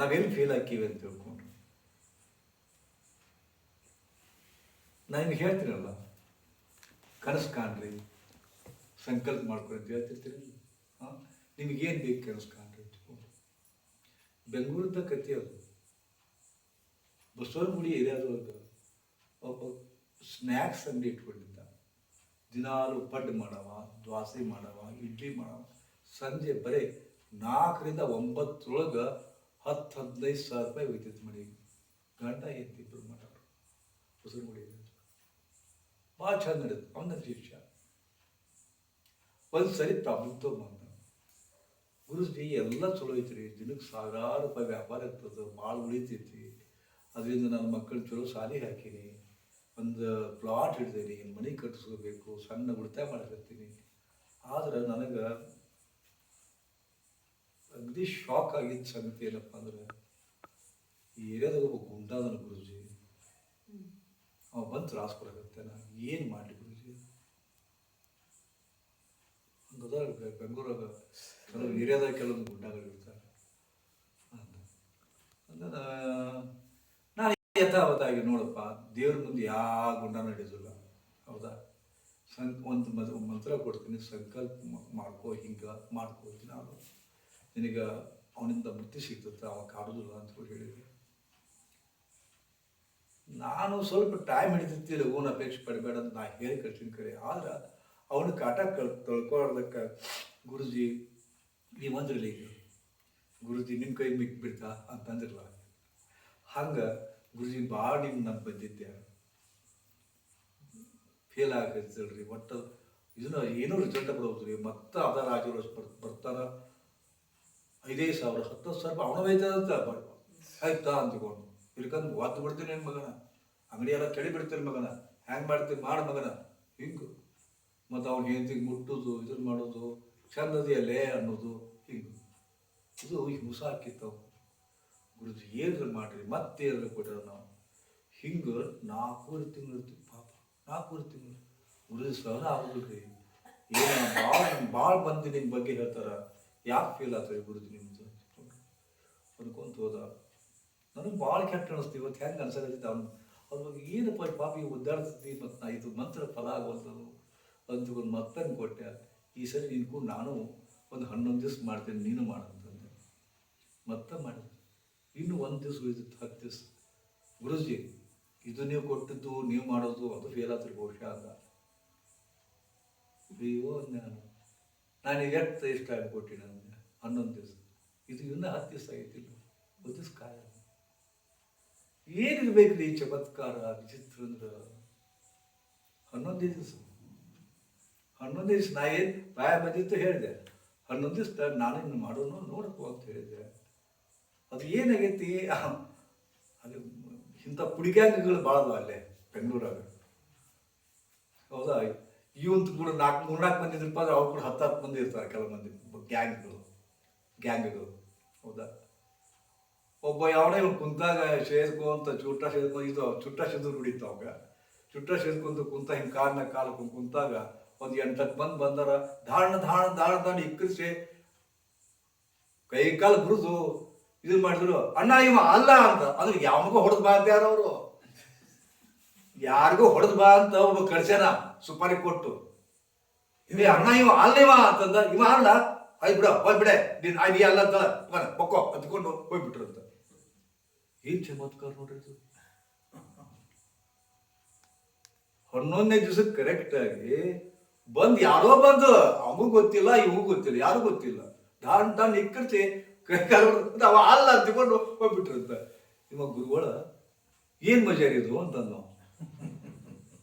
ನಾವೆಲ್ಲಿ ಫೀಲ್ ಹಾಕೀವಿ ಅಂತ ತಿಳ್ಕೊಂಡು. ನಾನು ನಿಮ್ಗೆ ಹೇಳ್ತೀನಲ್ಲ, ಕನಸು ಕಾಣ್ರಿ, ಸಂಕಲ್ಪ ಮಾಡ್ಕೊಳ್ಳಿ ಅಂತ ಹಾಂ? ನಿಮಗೇನು ಬೇಕು ಕನಸು ಕಾಣ್ರಿ ಅಂತ ಬೆಂಗಳೂರದ ಕಥೆ ಅದು. ಬಸವನಗುಡಿ ಏರಿಯಾದೊಳಗೆ ಒಬ್ಬ ಸ್ನ್ಯಾಕ್ಸ್ ಅಂಗಡಿ ಇಟ್ಕೊಂಡಿದ್ದ. ದಿನಾಲು ಪಡ್ಡು ಮಾಡವ, ದ್ವಾಸೆ ಮಾಡವ, ಇಡ್ಲಿ ಮಾಡವ. ಸಂಜೆ ಬರೀ ನಾಲ್ಕರಿಂದ ಒಂಬತ್ತರೊಳಗೆ ಹತ್ತು ಹದಿನೈದು ಸಾವಿರ ರೂಪಾಯಿ ಹೋಗ್ತಿತ್ತು ಮನೆಗೆ ಗಂಡ ಎತ್ತಿಬ್ರು ಹೊಸರು ಬಸವನಗುಡಿ ಭಾಳ ಚಂದ ನಡೆದು, ಅವನ ಶಿಷ್ಯ. ಒಂದು ಸರಿ ಪ್ರಾಬ್ಲಮ್ ಗುರು ಗುರುಜಿ ಎಲ್ಲ ಚಲೋ ಐತ್ರಿ. ದಿನಕ್ಕೆ ಸಾವಿರಾರು ರೂಪಾಯಿ ವ್ಯಾಪಾರ ಇರ್ತದೆ, ಭಾಳ ಉಳಿತೈತಿ. ಅದರಿಂದ ನನ್ನ ಮಕ್ಕಳು ಚಲೋ ಸಾಲಿ ಹಾಕೀನಿ. ಒಂದು ಪ್ಲಾಟ್ ಹಿಡ್ದೇನಿ, ಮನೆ ಕಟ್ಟಿಸ್ಕೋಬೇಕು ಸಣ್ಣ ಉಳಿತಾಯ ಮಾಡಕತ್ತೀನಿ. ಆದ್ರೆ ನನಗೆ ಅಗದಿ ಶಾಕ್ ಆಗಿದ್ದ ಸಂಗತಿ ಏನಪ್ಪ ಅಂದ್ರೆ, ಈ ಏರಿಯಾದಾಗ ಒಬ್ಬ ಗುಂಡಾದನ ಗುರುಜಿ, ಅವ ಬಂದು ತ್ರಾಸ ನಾ ಏನು ಮಾಡಲಿ ಗುರುಜಿ? ಹಂಗದ ಬೆಂಗಳೂರಾಗ, ಕೆಲವು ಏರಿಯಾದಾಗ ಕೆಲವೊಂದು ಗುಂಡಾಗಳು ಇರ್ತಾರೆ ನಾನು ಯಥಾವತ್ತಾಗಿ ನೋಡಪ್ಪ, ದೇವ್ರ ಮುಂದೆ ಯಾವ ಗುಂಡ ನಡೆಯೋದಿಲ್ಲ ಹೌದಾ? ಸಂ, ಒಂದು ಮಂತ್ರ ಕೊಡ್ತೀನಿ, ಸಂಕಲ್ಪ ಮಾಡ್ಕೋ, ಹಿಂಗೆ ಮಾಡ್ಕೋತೀನಿ ನಾನು. ನಿನಗೆ ಅವನಿಂದ ಮುಕ್ತಿ ಸಿಗ್ತದೆ ಅವ ಕಾಡುದಿಲ್ಲ ಅಂತ ಹೇಳಿದೆ ನಾನು ಸ್ವಲ್ಪ ಟೈಮ್ ಹಿಡಿದಿತ್ತಿಲ್ಲ ಓನ್ ಅಪೇಕ್ಷೆ ಪಡಬೇಡ ಅಂತ ನಾ ಹೇಳಿ ಕಳ್ತೀನಿ ಕರೆ. ಆದ್ರೆ ಅವನು ಕಾಟ ಕಳ್, ತೊಳ್ಕೊಳ್ಳೋದಕ್ಕೆ, ಗುರುಜಿ, ನೀವು ಅಂದ್ರಲ್ಲ ಈಗ, ಗುರುಜಿ ನಿಮ್ಮ ಕೈ ಮಿಕ್ ಬಿಡ್ತಾ ಅಂತಂದಿರಲ್ಲ ಹಂಗೆ ಗುರುಜಿ ಭಾಳ ನಿಮ್ಮ ನಂಬ ಬಂದಿದ್ದೆ. ಫೇಲ್ ಆಗತ್ತಲ್ರಿ ಒಟ್ಟು, ಇದನ್ನ ಏನೂ ರಿಸಲ್ಟ್ ಬರೋದ್ರಿ ಮತ್ತೆ ಅದ ರಾಜರು ಬರ್ ಬರ್ತಾರ ಐದೈದು ಸಾವಿರ ಹತ್ತು ಸಾವಿರ ಅವನ ಒಯ್ತದಂತ ಆಯ್ತಾ ಅಂದ್ಕೊಂಡು. ಇಲ್ಕಂದ್ರೆ ಒದ್ದು ಬಿಡ್ತೀನಿ ಏನು ಮಗನ. ಅಂಗಡಿ ಎಲ್ಲ ಕೆಳಿ ಬಿಡ್ತೀನಿ ಮಗನ. ಹ್ಯಾಂಗ್ ಮಾಡ್ತೀನಿ ಮಾಡ ಮಗನ. ಹಿಂಗೆ. ಮತ್ತು ಅವ್ನ ಹೆಂಡತಿಗೆ ಮುಟ್ಟೋದು ಇದನ್ನು ಮಾಡೋದು, ಚಂದದಿಯಲ್ಲೇ ಅನ್ನೋದು ಹಿಂಗೆ. ಇದು ಹಿಂಸ ಹಾಕಿತ್ತು ಗುರುಜಿ, ಏನಾದ್ರು ಮಾಡ್ರಿ, ಮತ್ತೆ ಏನಾದ್ರು ಕೊಟ್ಟರು ನಾವು. ಹಿಂಗೆ ನಾಲ್ಕೂವರೆ ತಿಂಗಳು ಪಾಪ. ನಾಲ್ಕೂವರೆ ತಿಂಗಳು. ಗುರುಜಿ, ಸಹನ ಆಗೋದಿಲ್ರಿ. ಏನು ಭಾಳ ಭಾಳ ಮಂದಿ ನಿಮ್ಮ ಬಗ್ಗೆ ಹೇಳ್ತಾರ. ಯಾಕೆ ಫೀಲ್ ಆಗ್ತದೆ ಗುರುಜಿ ನಿಮ್ಮದು ಅನ್ಕೊಂತ ಹೋದ. ನನಗೆ ಭಾಳ ಕೆಟ್ಟ ಅನಿಸ್ತು ಇವತ್ತು ಹೆಂಗೆ ಅನ್ಸಕತ್ತಿತ್ತು ಅವ್ನು. ಅವ್ರ ಏನಪ್ಪ ಪಾಪಿ ಈ ಮತ್ತು ನಾ ಇದು ಮಂತ್ರ ಫಲ ಆಗುವಂಥದ್ದು? ಅಂದ್ಕೊಂಡು ಮತ್ತಂಗೆ ಕೊಟ್ಟೆ, ಈ ಸರಿ ನಿನ್ಗೂ ನಾನು ಒಂದು ಹನ್ನೊಂದು ದಿವ್ಸ ಮಾಡ್ತೇನೆ, ನೀನು ಮಾಡಂತಂದೆ. ಮತ್ತೆ ಮಾಡಿದೆ. ಇನ್ನು ಒಂದು ದಿವ್ಸ ಉಳಿದಿತ್ತು, ಹತ್ತು ದಿವ್ಸ. ಗುರುಜಿ, ಇದು ನೀವು ಕೊಟ್ಟಿದ್ದು, ನೀವು ಮಾಡೋದು, ಅದು ಫೇಲ್ ಆದ್ರೆ ಬಹುಶಃ ಅಂದ ಅಯ್ಯೋ ನಾನು ನಾನು ಎಷ್ಟು ಇಷ್ಟ ಕೊಟ್ಟಿನ ನನಗೆ? ಹನ್ನೊಂದು ದಿವಸ. ಇದು ಇನ್ನೂ ಹತ್ತು ದಿವಸ ಆಗಿದ್ದಿಲ್ಲ ಒಂದು ದಿವಸ ಕಾಯ ಬೇಕು ಈ ಚಮತ್ಕಾರ ವಿಚಿತ್ರ ಅಂದ್ರೆ ಹನ್ನೊಂದು ದಿವಸ. ಹನ್ನೊಂದು ದಿವಸ ನಾ ಏನು ಬಾಯ ಬಂದಿತ್ತು ಹೇಳಿದೆ. ಹನ್ನೊಂದು ದಿವಸ ನಾನು ಇನ್ನು ಮಾಡೋನು ನೋಡಕ್ಕೆ ಅಂತ ಹೇಳಿದೆ. ಅದು ಏನಾಗೈತಿ? ಅಲ್ಲಿ ಇಂಥ ಪುಡಿಗ್ಯಾಂಗ್ಗಳು ಭಾಳ ಅಲ್ಲೇ, ಬೆಂಗಳೂರಾಗ. ಹೌದಾ? ಇವಂತ ಕೂಡ ನಾಲ್ಕು ಮೂರ್ನಾಲ್ಕು ಮಂದಿ ಇದ್ರಪ್ಪ ಅಂದ್ರೆ ಅವ್ರು ಕೂಡ ಹತ್ತು ಹತ್ತು ಮಂದಿ ಇರ್ತಾರೆ ಕೆಲವು ಮಂದಿ, ಗ್ಯಾಂಗ್ಗಳು ಗ್ಯಾಂಗ್ಗಳು. ಹೌದಾ? ಒಬ್ಬ ಯಾವನೇ ಇವ್ನು ಕುಂತಾಗ ಸೇದ್ಕೊ ಅಂತ ಚುಟ್ಟ ಸೇದ್ಕೊ ಇದು ಚುಟ್ಟ ಸೇದು ನುಡಿತು ಅವಾಗ. ಚುಟ್ಟ ಸೇದ್ಕೊಂತ ಕುಂತ ಹಿಂಗೆ ಕಾಲ್ನ ಕಾಲು ಕುಂತಾಗ ಒಂದು ಎಂಟಕ್ಕೆ ಬಂದು ಬಂದಾರ. ಧಾರಣ ಧಾರಣ ಧಾರಣ ಧಾರಣ ಇಕ್ಕರಿಸಿ ಕೈ ಕಾಲು ಬುರಿದು ಇದು ಮಾಡಿದ್ರು, ಅಣ್ಣ, ಇವ ಅಲ್ಲ ಅಂತ. ಅದ್ರ ಯಾವನಿಗೂ ಹೊಡೆದ್ ಬಾ ಅಂತ ಯಾರವರು? ಯಾರಿಗೂ ಹೊಡೆದ್ ಬಾ ಅಂತ ಒಬ್ಬ ಕಳ್ಸ್ಯಾನ. ಸುಪಾರಿ ಕೊಟ್ಟು ಇವ ಅಣ್ಣ ಇವ ಅಲ್ಲೇವಾ ಅಂತಂದ, ಇವ ಅಲ್ಲ. ಆಯ್ತು ಬಿಡ ಹೋಗ್ಬಿಡೆ ನೀನ್ ಆಯ್ತು ಅಲ್ಲ ಅಂತ. ಪೊಕ್ಕೋ, ಅಂದ್ಕೊಂಡು ಹೋಗ್ಬಿಟ್ರು ಅಂತ. ಏನ್ ಚಮತ್ಕಾರ ನೋಡ್ರಿ ಇದು? ಹನ್ನೊಂದನೇ ದಿವಸಕ್ಕೆ ಕರೆಕ್ಟ್ ಆಗಿ ಬಂದ್ ಯಾರೋ ಬಂದು ಅವಗೂ ಗೊತ್ತಿಲ್ಲ ಇವು ಗೊತ್ತಿಲ್ಲ ಯಾರು ಗೊತ್ತಿಲ್ಲ. ದಾನ್ ದಾನ್ ಇಕ್ಕರ್ಸಿ ಅವ ಅಲ್ಲ ಅಂತಕೊಂಡು ಹೋಗ್ಬಿಟ್ರು ಅಂತ. ನಿಮ್ಮ ಗುರುಗಳ, ಏನ್ ಮಜಾ ಇದು ಅಂತಂದ ನಾವು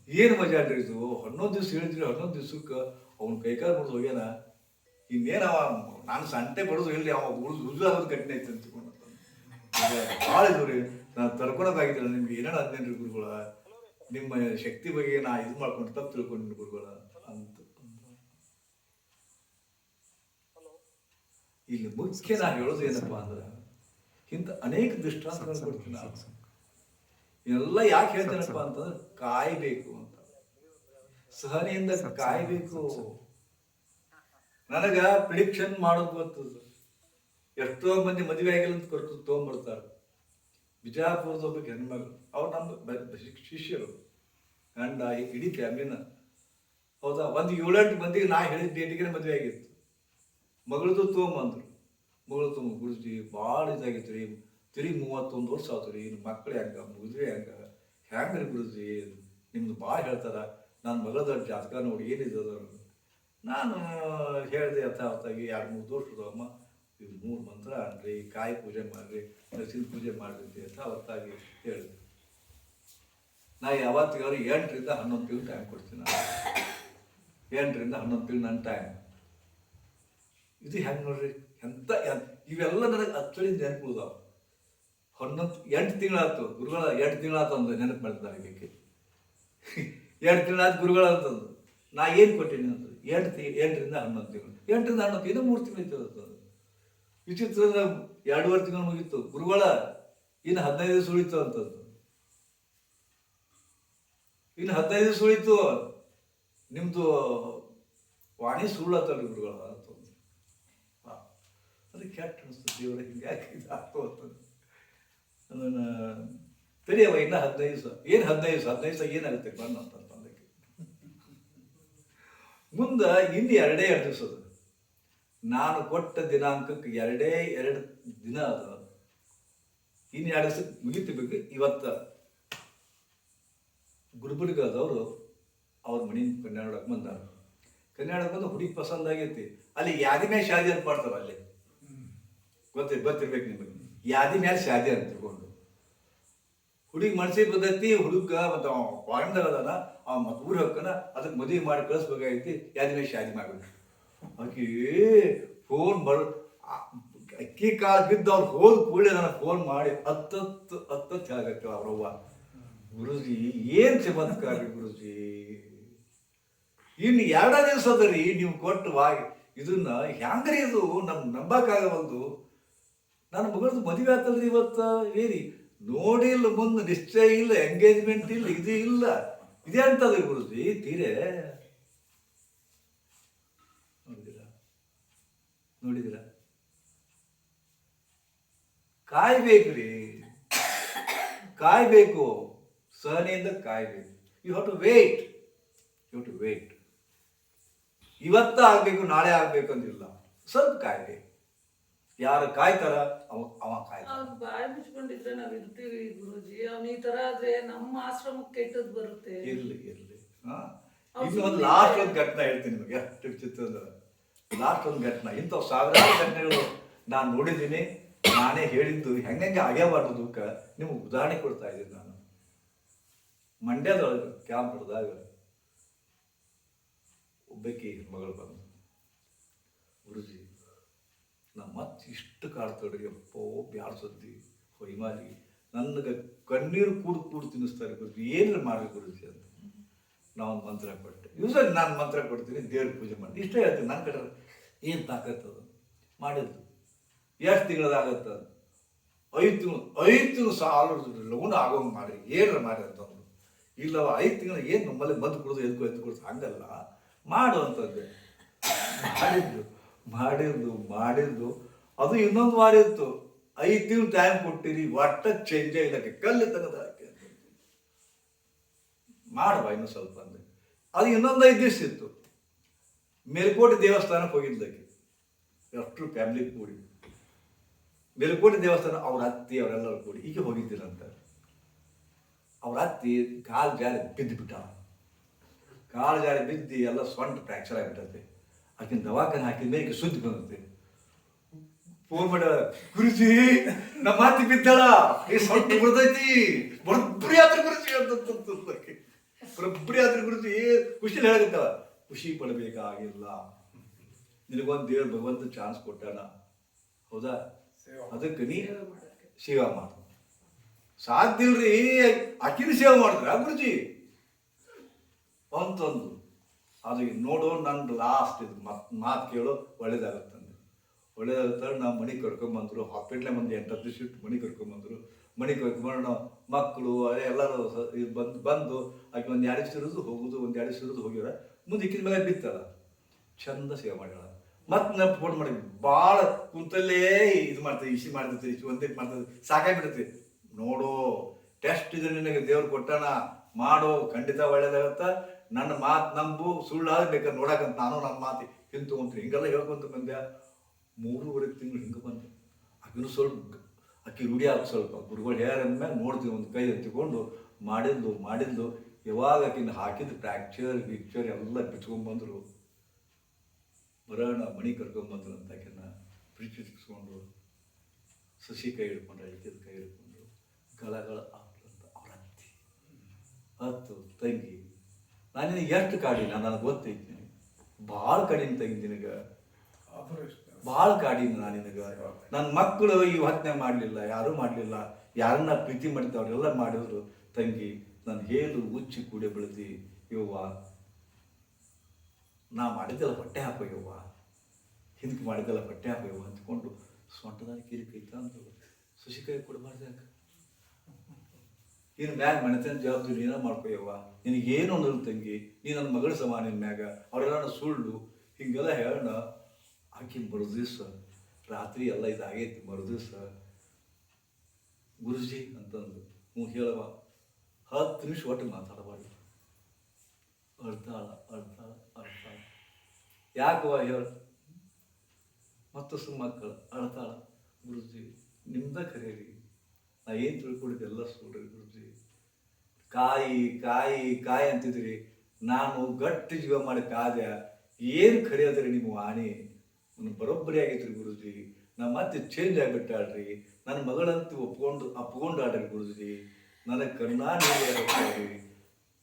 ಏನು ಮಜಾ ಅಲ್ರಿ ಇದು? ಹನ್ನೊಂದು ದಿವ್ಸ ಹೇಳಿದ್ರಿ ಹನ್ನೊಂದು ದಿವ್ಸಕ್ಕೆ ಅವ್ನ ಕೈಕಾಲು ಮುರಿದು ಹೋಗ್ಯಾನ. ಇನ್ನೇನವ ನಾನು ಸಂತೆ ಬಡೋದು ಇಲ್ಲಿ ಅವ ಉಳಿದು ಉಳಿದು ಆಗೋದು ಕಠಿಣ ಐತೆ ಅಂತ ಭಾಳ ಇದು ರೀ ನಾನು ತರ್ಕೊಳಕ್ಕಾಗಿದ್ದಿಲ್ಲ ನಿಮ್ಗೆ ಏನೇನು ಅದೇನ್ರಿ ಗುರುಗಳ? ನಿಮ್ಮ ಶಕ್ತಿ ಬಗ್ಗೆ ನಾ ಇದು ಮಾಡ್ಕೊಂಡು ತಪ್ಪು ತಿಳ್ಕೊಂಡು ಗುರುಗಳ ಅಂತ. ಇಲ್ಲಿ ಮುಖ್ಯ ನಾನು ಹೇಳೋದು ಏನಪ್ಪಾ ಅಂದ್ರೆ ಇಂಥ ಅನೇಕ ದೃಷ್ಟಾಂತಗಳು ಕೊಡ್ತೀನಿ ಎಲ್ಲ ಯಾಕೆ ಹೇಳ್ತೇನಪ್ಪ ಅಂತಂದ್ರೆ ಕಾಯ್ಬೇಕು ಅಂತ. ಸಹನೆಯಿಂದ ಕಾಯ್ಬೇಕು. ನನಗ ಪ್ರಿಡಿಕ್ಷನ್ ಮಾಡೋದು ಗೊತ್ತದ ಎಷ್ಟೋ ಮಂದಿ ಮದುವೆ ಆಗಿಲ್ಲ ಅಂತ ಕರ್ತು ತೊಗೊಂಬರ್ತಾರೆ ಬಿಜಾಪುರದ ಒಬ್ಬ ಹೆಣ್ಮಗಳು. ಅವ್ರು ನಮ್ಮ ಶಿಷ್ಯರು. ಗಂಡ ಇಡೀ ಫ್ಯಾಮಿಲಿನ. ಹೌದಾ? ಒಂದು ಏಳೆಂಟು ಮಂದಿಗೆ ನಾ ಹೇಳಿದ ಡೇಟಿಗೆ ಮದುವೆ ಆಗಿತ್ತು. ಮಗಳದು ತೊಗೊಂಬಂದ್ರು. ಮಗಳು ತುಂಬ ಗುರುಜಿ ಭಾಳ ಇದಾಗಿತ್ತು ರೀ. ತಿರುಗಿ ಮೂವತ್ತೊಂದು ವರ್ಷ ಆಯ್ತು ರೀ, ಇನ್ನು ಮಕ್ಕಳು ಹೆಂಗ ಮದುವೆ ಹೆಂಗ. ಹೆಂಗ್ರಿ ಗುರುಜಿ? ನಿಮ್ದು ಭಾಳ ಹೇಳ್ತಾರ ನನ್ನ ಮಗದ ಜಾತಕ ನೋಡಿ ಏನಿದೆ ನಾನು ಹೇಳಿದೆ ಯಥಾವತ್ತಾಗಿ ಎರಡು ಮೂರು ದೋಷದಮ್ಮ ಇದು ಮೂರು ಮಂತ್ರ ಅನ್ರಿ, ಕಾಯಿ ಪೂಜೆ ಮಾಡಿರಿ, ನರಸಿಂಹ ಪೂಜೆ ಮಾಡ್ರಿ ಅಂತ ಯಥಾವತ್ತಾಗಿ ಹೇಳಿದೆ. ನಾ ಯಾವತ್ತಿಗಾದ್ರು ಎಂಟರಿಂದ ಹನ್ನೊಂದು ತಿಂಗಳು ಟೈಮ್ ಕೊಡ್ತೀನಿ ನಾನು. ಎಂಟರಿಂದ ಹನ್ನೊಂದು ತಿಂಗಳು ನನ್ನ ಟೈಮ್ ಇದು ಹೆಂಗೆ ನೋಡ್ರಿ? ಎನ್- ಇವೆಲ್ಲ ನನಗೆ ಅಚ್ಚಳಿ ನೆನಪುದಾವ ಹನ್ನೊಂದು, ಎಂಟು ತಿಂಗಳಾಯ್ತು. ಗುರುಗಳ ಎಂಟು ತಿಂಗಳಾಯ್ತು ಅಂದ ನೆನಪು ಮಾಡಿದ್ದಾರೆ ಇದಕ್ಕೆ. ಎಂಟು ತಿಂಗಳಾಯ್ತು ಗುರುಗಳ ಅಂತಂದು ನಾ ಏನು ಕೊಟ್ಟೀನಿ ಅಂತ. ಎಂಟು ತಿ, ಎಂಟರಿಂದ ಹನ್ನೊಂದು ತಿಂಗಳು. ಎಂಟರಿಂದ ಹನ್ನೊಂದು ಇನ್ನೂ ಮೂರು ತಿಂಗಳು ಇತ್ತು ಅದು ವಿಚಿತ್ರ ಎರಡೂವರೆ ತಿಂಗಳು ಗುರುಗಳ ಇನ್ನು ಹದಿನೈದು ದಿವಸ ಉಳಿತು ಅಂತದ್ದು ಇನ್ನು ಹದಿನೈದು ದಿವಸ ಉಳಿತು. ನಿಮ್ಮದು ವಾಣಿ ಸುಳ್ಳತ್ತಲ್ಲ ಗುರುಗಳ ಅಂತಂದು ಅದು. ಕೆಟ್ಟ ಅನಿಸ್ತು. ದೇವರ, ಹಿಂಗೆ ಯಾಕೆ ಇದು ಅಂತಂದು ಅದನ್ನು ತಡಿಯವ ಇನ್ನೂ ಹದಿನೈದು ದಿವಸ. ಏನು ಹದಿನೈದು ದಿವಸ? ಹದಿನೈದು ದಿವಸ ಏನಾಗುತ್ತೆ? ಬಣ್ಣ ಅಂತ ಅಂದಕ್ಕೆ ಮುಂದೆ ಇನ್ನು ಎರಡೇ ಎರಡು ದಿವಸ ಅದು. ನಾನು ಕೊಟ್ಟ ದಿನಾಂಕಕ್ಕೆ ಎರಡೇ ಎರಡು ದಿನ ಅದು. ಇನ್ನು ಎರಡು ದಿವಸ ಮುಗಿತಿಬೇಕು ಇವತ್ತು ಗುಲ್ಬರ್ಗದವರು ಅವ್ರ ಮನೆ ಕನ್ನಡಕ್ಕೆ ಬಂದಾರ. ಕನ್ನಡಕ್ಕೆ ಬಂದು ಹುಡುಗಿ ಪಸಂದ್ ಆಗೈತಿ ಅಲ್ಲಿ ಯಾದಿ ಮೇಲೆ ಶಾದಿ ಅಂತ ಮಾಡ್ತಾರ ಅಲ್ಲಿ? ಗೊತ್ತಿ, ಗೊತ್ತಿರ್ಬೇಕು ನಿಮಗೆ. ಯಾದಿ ಮೇಲೆ ಶಾದಿ ಅಂತ ತಿಳ್ಕೊಂಡು. ಹುಡುಗಿ ಮನಸ್ಸಿ ಬಂದೈತಿ, ಹುಡುಗ ಮತ್ತು ಅವ ಫಾರಿನ್ದಾಗ ಅದಾನ ಅವ ಮತ್ತು ಹೋಗ್ಕನ ಅದಕ್ಕೆ ಮದುವೆ ಮಾಡಿ ಕಳಿಸ್ಬೇಕಾಗೈತಿ, ಯಾದಿ ಮೇಲೆ ಶಾದಿ ಮಾಡ್ಬೇಕು ಆಕಿ ಫೋನ್ ಬರ್ ಅಕ್ಕಿ ಕಾಲು ಬಿದ್ದು ಅವ್ರು ಹೋದ ಕೂಡಲೇ ನನಗೆ ಫೋನ್ ಮಾಡಿ ಹತ್ತತ್ತು ಹತ್ತತ್ತು ಹೇಳಕತ್ತೇವ ಅವ್ರವ್ವ ಗುರುಜಿ, ಏನು ಚಮತ್ಕಾರ ಗುರುಜಿ? ಇನ್ನು ಎರಡ ದಿವಸ ರೀ, ನೀವು ಕೊಟ್ಟು ವಾಗಿ ಇದನ್ನ ಹ್ಯಾಂಗ್ರಿ ಇದು? ನಮ್ ನಂಬಕ್ಕಾಗವಲ್ದು ನನ್ನ ಮಗಳದ್ದು ಮದುವೆ ಆತಲ್ರಿ ಇವತ್ತು? ಏರಿ ನೋಡಿಲ್ಲ, ಮುಂದೆ ನಿಶ್ಚಯ ಇಲ್ಲ ಎಂಗೇಜ್ಮೆಂಟ್ ಇಲ್ಲ, ಇದು ಇಲ್ಲ. ಇದೇ ಅಂತದ್ರಿ ಗುರುಜಿ, ತೀರೆ. ನೋಡಿದಿರ? ನೋಡಿದಿರ? ಕಾಯ್ಬೇಕ್ರಿ. ಕಾಯ್ಬೇಕು. ಸಹನೆಯಿಂದ ಕಾಯ್ಬೇಕು. You have to wait you to wait ಇವತ್ತ ಆಗ್ಬೇಕು, ನಾಳೆ ಆಗ್ಬೇಕು ಅಂತಿಲ್ಲ ಸ್ವಲ್ಪ ಕಾಯ್ಬೇಕು. ಯಾರು ಕಾಯ್ತಾರ ಅವ ಅವ ಕಾಯ್ತಾರ ಅವ್ನ್ ಬಾಯಿ ಮುಚ್ಕೊಂಡಿದ್ರೆ ನಾವ್ ಇರ್ತೀವಿ ಗುರುಜಿ. ಅವ್ನ ಈ ತರ ಆದ್ರೆ ನಮ್ಮ ಆಶ್ರಮಕ್ಕೆ ಕೆಟ್ಟದ್ ಬರುತ್ತೆ. ಇರ್ಲಿ ಇರ್ಲಿ. ಹಾ? ಇದು ಒಂದು ಲಾಸ್ಟ್ ಒಂದು ಘಟನೆ ಹೇಳ್ತೀನಿ ನಿಮಗೆ. ಎಷ್ಟು ಚಿತ್ರದ ಲಾಸ್ಟ್ ಒಂದು ಘಟನೆ. ಇಂಥ ಸಾವಿರಾರು ಘಟನೆಗಳು ನಾನು ನೋಡಿದ್ದೀನಿ. ನಾನೇ ಹೇಳಿದ್ದು. ಹೆಂಗೆ ಆಗ್ಯಾಬಾರ್ದು ನಿಮ್ಗೆ ಉದಾಹರಣೆ ಕೊಡ್ತಾ ಇದ್ದೀನಿ ನಾನು. ಮಂಡ್ಯದೊಳಗೆ ಕ್ಯಾಂಪ್ ಹೊಡೆದಾಗ ಒಬ್ಬಾಕಿ ಮಗಳು ಬಂದು ಗುರುಜಿ ನಮ್ಮ ಮತ್ತೆ ಇಷ್ಟು ಕಾಡ್ತಾಡ್ರಿ ಅಪ್ಪೋ, ಬ್ಯಾಡ ಸುದ್ದಿ ಹೊಯ್ಮಾರಿ ನನಗೆ ಕಣ್ಣೀರು ಕೂಡು ಕೂಡ ತಿನ್ನಿಸ್ತಾರೆ ಗುರುಜಿ. ಏನಾರು ಮಾಡ್ರಿ ಗುರುಜಿ ಅಂತ. ನಾವು ಮಂತ್ರ ಕೊಟ್ಟೆ ಯೂಸಲ್ಲಿ ನಾನು ಮಂತ್ರ ಕೊಡ್ತೀನಿ ದೇವ್ರ ಪೂಜೆ ಮಾಡಿ. ಇಷ್ಟೇ ಹೇಳ್ತೀನಿ ನನ್ನ ಕಡೆ ಏನು ತಾಕತ್ತದು ಮಾಡಿದ್ದು. ಎಷ್ಟು ತಿಂಗಳದಾಗತ್ತೆ ಐದು ತಿಂಗಳು ಐದು ತಿಂಗಳು ಸಾಲು ಲೋನ್ ಆಗೋಂಗೆ ಮಾಡಿ ಏನಾರ ಮಾಡಿ ಅಂತಂದ್ರು. ಇಲ್ಲವ, ಐದು ತಿಂಗಳು ಏನು ನಮ್ಮಲ್ಲಿ ಮದ್ದು ಕುಡಿದು ಎದ್ಕೊ ಎದ್ದು ಕುಡಿದು ಹಂಗಲ್ಲ. ಮಾಡು ಅಂತಂದೆ. ಮಾಡಿದ್ದು. ಮಾಡಿದ್ದು ಮಾಡಿದ್ದು, ಅದು ಇನ್ನೊಂದು ಮಾಡಿತ್ತು ಐದು ತಿಂಗಳು ಟೈಮ್ ಕೊಟ್ಟಿರಿ, ಒಟ್ಟ ಚೇಂಜ್ ಇಲ್ಲ ಕಲ್ಲು ತೆಗೆದು ಹಾಕಿ. ಮಾಡುವ ಇನ್ನು ಸ್ವಲ್ಪ ಅಂದರೆ. ಅದು ಇನ್ನೊಂದು ಐದು ದಿವಸ ಇತ್ತು. ಮೇಲ್ಕೋಟೆ ದೇವಸ್ಥಾನಕ್ಕೆ ಹೋಗಿದ್ದಕ್ಕೆ. ಅಷ್ಟು ಫ್ಯಾಮಿಲಿ ಕೂಡಿ. ಮೇಲ್ಕೋಟೆ ದೇವಸ್ಥಾನ, ಅವ್ರ ಅತ್ತಿ, ಅವರೆಲ್ಲರೂ ಕೂಡಿ. ಹೀಗೆ ಹೋಗಿದ್ದೀರಂತ ಅವ್ರ ಅತ್ತಿ ಕಾಲು ಜಾರಿ ಬಿದ್ದು ಬಿಟ್ಟ ಕಾಲು ಜಾರಿ ಬಿದ್ದು ಎಲ್ಲ ಸೊಂಟ ಫ್ರ್ಯಾಕ್ಚರ್ ಆಗಿಬಿಟ್ಟೈತೆ. ಆಕಿನ ದವಾಖಾನೆ ಹಾಕಿದ ಮೇಲೆ ಸುದ್ದಿ ಬಂದಂತೆ ಫೋನ್ ಮಾಡ ಗುರುಜಿ ನಮ್ಮ ಮಾತಿ ಬಿದ್ದಳ ಈ ಸೊಟ್ಟು ಬಿಡ್ದೈತಿ ಬರೋಬ್ಬರಿ ಆದ್ರೆ ಗುರುಜಿ ಅಂತ ಬರೋಬ್ಬರಿ ಆದ್ರೆ ಗುರುಜಿ ಖುಷಿ ಹೇಳಿದ ಖುಷಿ ಪಡಬೇಕಾಗಿಲ್ಲ. ನಿನಗೊಂದು ದೇವ್ರ ಭಗವಂತ ಚಾನ್ಸ್ ಕೊಟ್ಟಾನ. ಹೌದಾ? ಅದಕ್ಕೆ ನೀ ಸೇವೆ ಮಾಡ. ಸಾಧ್ಯ ಇಲ್ರಿ ಅಕ್ಕಿನ ಸೇವೆ ಮಾಡಿದ್ರ ಗುರುಜಿ? ಅಂತಂದು ಅದು ನೋಡು ನನ್ನ ಲಾಸ್ಟ್ ಇದು ಮತ್ ಮಾತು ಕೇಳು ಒಳ್ಳೇದಾಗತ್ತಂದು ಒಳ್ಳೇದಾಗತ್ತ ನಾವು ಮನೆ ಹಾಸ್ಪಿಟ್ಲೇ ಬಂದು ಎಂಟು ಹತ್ತು ದಿವಸ ಇಟ್ಟು ಮನೆ ಕರ್ಕೊಂಬಂದರು ಮನೆ ಕರ್ಕೊಂಡು ಮಕ್ಕಳು ಎಲ್ಲರೂ ಇದು ಬಂದು ಬಂದು ಆಕೆ ಒಂದು ಎರಡು ಸಿರೋದು ಹೋಗುದು, ಒಂದು ಎರಡು ಸಿರೋದು ಹೋಗ್ಯಾರ ಮುಂದೆ ಇಕ್ಕಿದ ಮೇಲೆ ಬಿತ್ತಲ್ಲ. ಚಂದ ಸೇವೆ ಮಾಡ್ಯಾಳ. ಮತ್ತೆ ನಾ ಫೋನ್ ಮಾಡಿ ಭಾಳ ಕುಂತಲ್ಲೇ ಇದು ಮಾಡ್ತೀವಿ ಇಸಿ ಮಾಡ್ತೈತಿ ಇಸಿ ಒಂದೇ ಮಾಡ್ತೈತಿ ಸಾಕಾಗ್ಬಿಡ್ತೈತಿ ನೋಡು ಟೆಸ್ಟ್ ಇದು ನಿನಗೆ ದೇವ್ರು ಕೊಟ್ಟಾನ, ಮಾಡು, ಖಂಡಿತ ಒಳ್ಳೇದಾಗತ್ತ. ನನ್ನ ಮಾತು ನಂಬು ಸುಳ್ಳಾದ್ರೆ ಬೇಕಾದ್ರೆ ನೋಡಕಂತ ನಾನು ನನ್ನ ಮಾತು ಹಿಂಗೆ ತೊಗೊಂತೀನಿ. ಹಿಂಗೆಲ್ಲ ಹೇಳ್ಕೊಂತ ಬಂದೆ. ಮೂರುವರೆ ತಿಂಗಳು ಹಿಂಗೆ ಬಂದೆ. ಆಕಿನೂ ಸ್ವಲ್ಪ ಅಕ್ಕಿ ರೂಢಿ ಆಗ ಸ್ವಲ್ಪ. ಗುರುಗಳು ಮೇಲೆ ನೋಡ್ತೀವಿ ಒಂದು ಕೈ ಎತ್ತಿಕೊಂಡು. ಮಾಡಿದ್ದು ಮಾಡಿದ್ದು ಯಾವಾಗ ಆಕಿನ ಹಾಕಿದ ಫ್ರ್ಯಾಕ್ಚರ್ ಗಿಕ್ಚರ್ ಎಲ್ಲ ಬಿಚ್ಕೊಂಡ್ಬಂದರು ಬರೋಣ ಮಣಿ ಕರ್ಕೊಂಬಂದ್ರು ಅಂತ ಆಕಿನ ಪ್ರೀತಿಸ್ಕೊಂಡು ಸಸಿ ಕೈ ಹಿಡ್ಕೊಂಡು ಅಳಿಕೆದ ಕೈ ಹಿಡ್ಕೊಂಡು. ಗಳಗಳ ಅಂತ ಅವ್ರ ಅತ್ತಿ. ತಂಗಿ. ನಾನು ನಿನಗೆ ಎಷ್ಟು ಕಾಡಿನ ನನಗೆ ಗೊತ್ತೈತಿ. ಭಾಳ ಕಡಿಮೆ ತಂಗಿ ನಿನಗೆ. ಭಾಳ ಕಾಡಿನ ನಾನು ನಿನಗೆ. ನನ್ನ ಮಕ್ಕಳು ಈ ಹೊತ್ತನೆ ಮಾಡಲಿಲ್ಲ, ಯಾರೂ ಮಾಡಲಿಲ್ಲ. ಯಾರನ್ನ ಪ್ರೀತಿ ಮಾಡಿದವರೆಲ್ಲ ಅವರೆಲ್ಲ ಮಾಡಿದ್ರು. ತಂಗಿ ನನ್ನ ಹೇಲು ಉಚ್ಚಿ ಕೂಡೆ ಬೆಳೆದಿ, ಯವ್ವ, ನಾ ಮಾಡಿದ್ದೆಲ್ಲ ಹೊಟ್ಟೆ ಹಾಕೋ ಯವ್ವ. ಹಿಂದಕ್ಕೆ ಮಾಡಿದ್ದೆಲ್ಲ ಹೊಟ್ಟೆ ಹಾಕೋ ಯವ್ವ ಅಂದ್ಕೊಂಡು ಸೊಂಟದಾಗ ಕಿರಿ ಕೈತ ಅಂತ ಸುಶಿಕಾಯಿ ಕೊಡಬಾರ್ದು ಯಾಕೆ? ಇನ್ನು ಮ್ಯಾಗ ಮನೆತನ ಜವಾಬ್ದಾರಿ ನೀನ ಮಾಡ್ಕೊಯವ್ವ? ನಿನಗೇನು ಅನ್ನೋದು ತಂಗಿ, ನೀ ನನ್ನ ಮಗಳ ಸಮ ನಿನ್ನ ಮ್ಯಾಗ ಅವರೆಲ್ಲ ಸುಳ್ಳು. ಹಿಂಗೆಲ್ಲ ಹೇಳೋಣ ಆಕಿ ಮರುದಿವ್ಸ, ರಾತ್ರಿ ಎಲ್ಲ ಇದಾಗೈತಿ, ಮರುದಿವ್ಸ. ಗುರುಜಿ ಅಂತಂದು, ಹ್ಞೂ ಹೇಳವ ಹತ್ತು ನಿಮಿಷ ಒಟ್ಟು ಮಾತಾಡಬಾರ್ದು. ಅಳ್ತಾಳ ಅಳ್ತಾಳ ಅಳ್ತಾಳ. ಯಾಕವ ಹೇಳ? ಮತ್ತು ಮಕ್ಕಳು, ಅಳ್ತಾಳ. ಗುರುಜಿ, ನಿಮ್ದ ಕರೀರಿ. ನಾ ಏನು ತಿಳ್ಕೊಂಡಿದ್ದೆ? ಎಲ್ಲ ಸುಳ್ರಿ ಗುರುಜಿ ಕಾಯಿ ಕಾಯಿ ಕಾಯಿ ಅಂತಿದ್ರಿ ನಾನು ಗಟ್ಟಿ ಜೀವ ಮಾಡಿ ಕಾದ ಏನು ಕರೆಯೋದ್ರಿ ನಿಮ್ಮ ವಾಣಿ? ನನ್ನ ಬರೋಬ್ಬರಿ ಆಗೈತ್ರಿ ಗುರುಜಿ. ನಾ ಮತ್ತೆ ಚೇಂಜ್ ಆಗಿಬಿಟ್ಟಾಳ್ರಿ. ನನ್ನ ಮಗಳಂತೂ ಒಪ್ಕೊಂಡು ಅಪ್ಕೊಂಡು ಆಡ್ರಿ ಗುರುಜಿ. ನನಗೆ ಕರ್ನಾ ನೀರು